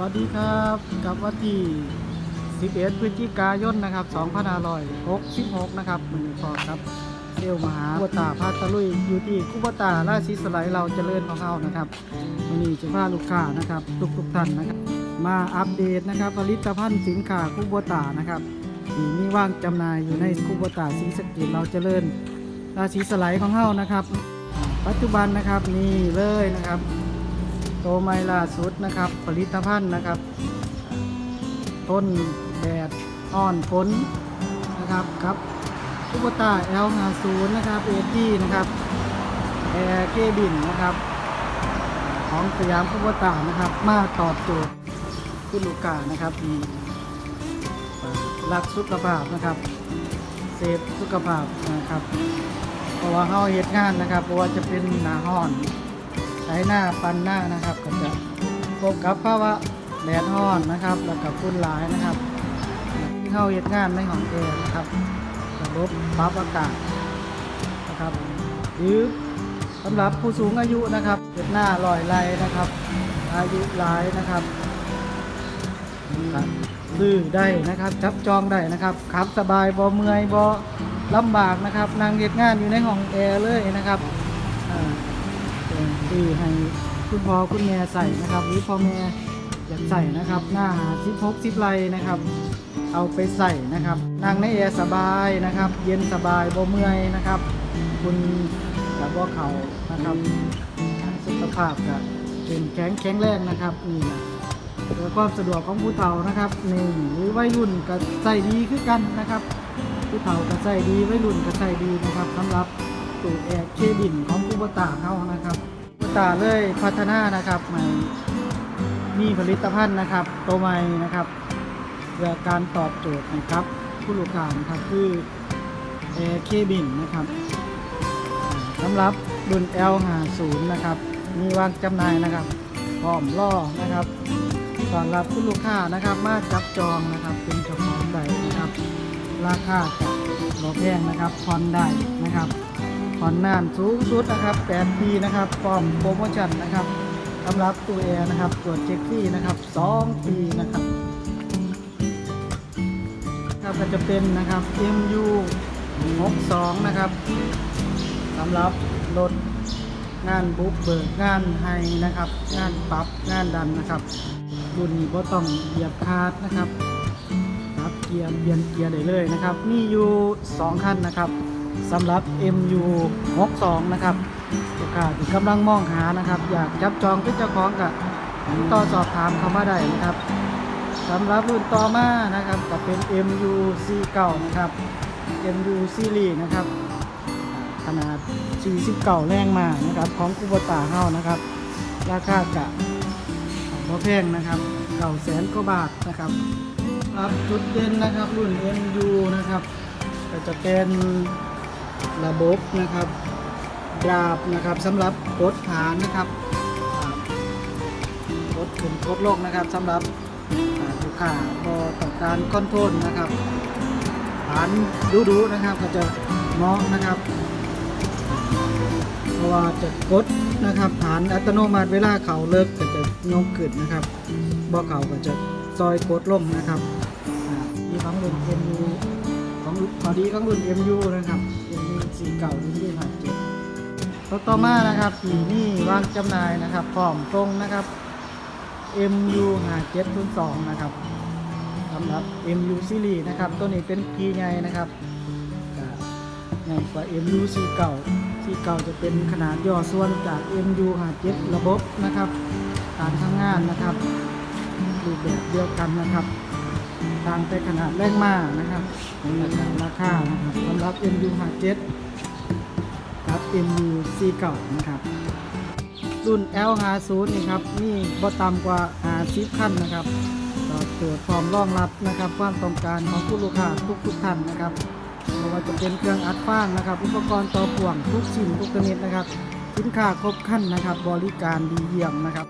สวัสดีครับกับวันที่ 11 พฤศจิกายนนะครับ2566 นะครับมือนี้พอครับเซลมหาคุบตาพาตะลุยอยู่ที่คุบตาราชิสไลเราเจริญของเขานะครับมือนี้จะพาลูกค้านะครับ ทุกทุกท่านนะครับ มาอัปเดตนะครับ ผลิตภัณฑ์สินค้าคุบตานะครับที่มีว่างจำหน่ายอยู่ในคุบตาสีสกิเราเจริญราชิสไลของเขานะครับ ปัจจุบันนะครับนี่เลยนะครับ โตวใหม่ล่าสุดนะครับ ผลิตภัณฑ์นะครับ ต้นแดดอ่อนฝนนะครับครับทุกตา L50 นะครับเอทีนะครับแอร์เคบินนะครับ ของสยามคุปตานะครับ มาตอบโจทย์คุณลูกค้านะครับมีรักสุขภาพนะครับเซฟสุขภาพนะครับ เพราะว่าเฮาเฮ็ดงานนะครับเพราะว่าจะเป็นหน้าห้อน ใช้หน้าปันหน้านะครับ ก็จะพบกับภาวะแดดร้อนนะครับ แล้วก็ฝุ่นหลายนะครับที่เข้าเฮ็ดงานในห้องแอร์นะครับระบบปรับอากาศนะครับหรือสำหรับผู้สูงอายุนะครับเฮ็ดหน้าลอยไหลนะครับ อายุหลายนะครับซื้อได้นะครับ จับจองได้นะครับขับสบายบ่เมื่อยบ่ลำบากนะครับนั่งเฮ็ดงานอยู่ในห้องแอร์เลยนะครับ ที่ให้คุณพ่อคุณแม่ใส่นะครับ หรือพ่อแม่อยากใส่นะครับ หน้าซิปพกซิปไลนะครับ เอาไปใส่นะครับ นั่งในแอร์สบายนะครับ เย็นสบายบ่เมื่อยนะครับ คุณกับว่าเขานะครับสุขภาพก็เป็นแข็งแข็งแรงนะครับนี่นะเพื่อความสะดวกของผู้เฒ่านะครับหนี่งหรือวัยรุ่นก็ใส่ดีขึ้นกันนะครับ ผู้เฒ่าก็ใส่ดีวัยรุ่นก็ใส่ดีนะครับสำหรับตู้แอร์เคบินของคูบตาเขานะครับ ตาเลยพัฒนานะครับใหม่มีผลิตภัณฑ์นะครับ ตัวใหม่นะครับเพื่อการตอบโจทย์นะครับ ผู้ลูกค้านะครับคือแอร์เคบินนะครับสำหรับรุ่น L50 นะครับ มีวางจำหน่ายนะครับพร้อมล่อนะครับสำหรับผู้ลูกค้านะครับ มาจับจองนะครับ เป็นเจ้าของใดนะครับ ราคาจะบ่แพงนะครับผ่อนได้นะครับ ผ่อนนานสูงสุดนะครับ8ปีนะครับพร้อมโปรโมชั่นนะครับสำหรับตัวแอร์นะครับตรวจเช็คฟรีนะครับ 2 ปีนะครับครับก็จะเป็นนะครับ MU 62นะครับสำหรับรถงานบุกเบิกงานไฮนะครับ งานปรับงานดันนะครับรุ่นนี้ก็ต้องเหยียบคาดนะครับครับเกียร์เปลี่ยนเกียร์ได้เลยนะครับ มีอยู่ 2 คันนะครับ สำหรับ MU 62นะครับลูกค้าที่กำลังมองหานะครับ อยากจับจองเป็นเจ้าของกับต่อสอบถามเขามาได้นะครับสำหรับรุ่นต่อมานะครับก็เป็น MU C9 นะครับ MU Series นะครับ ขนาด49แรงมานะครับของคูบตาเฮานะครับ ราคากะบ่แพงนะครับเก่าแสนกว่าบาทนะครับครับจุดเด่นนะครับรุ่น MU นะครับก็จะเป็น ระบบนะครับดาบนะครับสำหรับกดฐานนะครับกดขึ้นกดลงนะครับสำหรับอ่าลูกค้าพอต้อการคอนโทรลนะครับฐานดูๆนะครับ ก็จะเหมาะนะครับเพราะว่าจะกดนะครับฐานอัตโนมัติเวลาเขาเลิกก็จะยกขึ้นนะครับบ่เขาก็จะซอยกดลงนะครับมีของรุ่น MU ของขอดีของรุ่น MU นะครับ สีเก่ารุ่ที่ผ่านเจ็ดตัวต่อมานะครับสีนี่วางจำหน่ายนะครับพร้อมตรงนะครับ MU 5702นะครับสำหรับ MU Series นะครับตัวนี้เป็นพีไงนะครับใหญ่กว่า MU สีเก่าที่เก่าจะเป็นขนาดย่อส่วนจาก MU 57ระบบนะครับการทำงานนะครับรูปแบบเดียวกันนะครับต่างแต่ขนาดแรงม้านะครับราคาราคานะครับสำหรับ MU 57 กับ MU 49นะครับรุ่น L50 นี่ครับนี่บ่ต่ำกว่า50ขั้นนะครับตอบโจทย์พร้อมรองรับนะครับความต้องการของผู้ลูกค้าทุกทุกท่านนะครับไม่ว่าจะเป็นเครื่องอัดฟางนะครับ อุปกรณ์ต่อพ่วงทุกชิ้นทุกชนิดนะครับ สินค้าครบขั้นนะครับ บริการดีเยี่ยมนะครับ